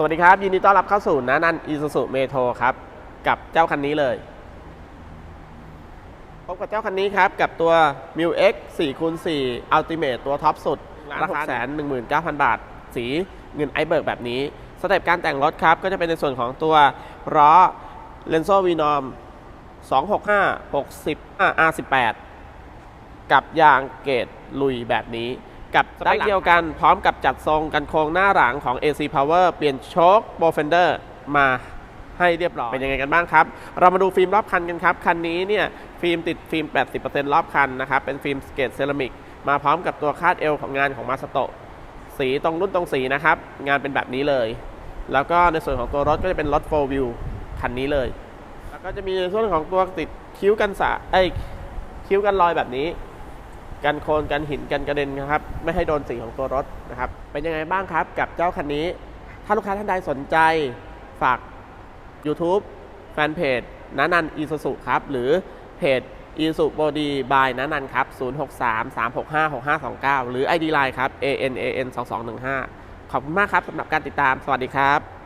สวัสดีครับ ยินดีต้อนรับเข้าสู่นานันอีซูซูเมโทครับ กับเจ้าคันนี้เลยพบกับเจ้าคันนี้ครับ กับตัว m u X 4คูณ4 Ultimate ตัวท็อปสุด ราคาแสน19,000 บาท สีเงินไอเบิร์กแบบนี้ สเต็ปการแต่งรถครับ ก็จะเป็นในส่วนของตัวล้อ l e n z o v n o m 265 60 R18 กับยางเกรดลุยแบบนี้ กับสเปคเดียวกันพร้อมกับจัดทรงกันโครงหน้าหลังของ AC Power เปลี่ยนโชคโบเฟนเดอร์มาให้เรียบร้อย เป็นยังไงกันบ้างครับ เรามาดูฟิล์มรอบคันกันครับ คันนี้เนี่ยฟิล์มติดฟิล์ม 80%รอบคันนะครับ เป็นฟิล์มสเกตเซรามิก มาพร้อมกับตัวคาดเอวของงานของมาสโตสีตรงรุ่นตรงสีนะครับ งานเป็นแบบนี้เลย แล้วก็ในส่วนของตัวรถก็จะเป็นรถ4 wheel คันนี้เลย แล้วก็จะมีในส่วนของตัวติดคิ้วกันสาเอ้ยคิ้วกันรอยแบบนี้ กันโคลนกันหินกันกระเด็นนะครับ ไม่ให้โดนสีของตัวรถนะครับ เป็นยังไงบ้างครับกับเจ้าคันนี้ ถ้าลูกค้าท่านใดสนใจฝาก YouTube แฟนเพจนานันอีซูซุครับ หรือเพจอีซูโบดีบายนานันครับ 063 365 6529 หรือ ID Line ครับ ANAN 2215 ขอบคุณมากครับสำหรับการติดตาม สวัสดีครับ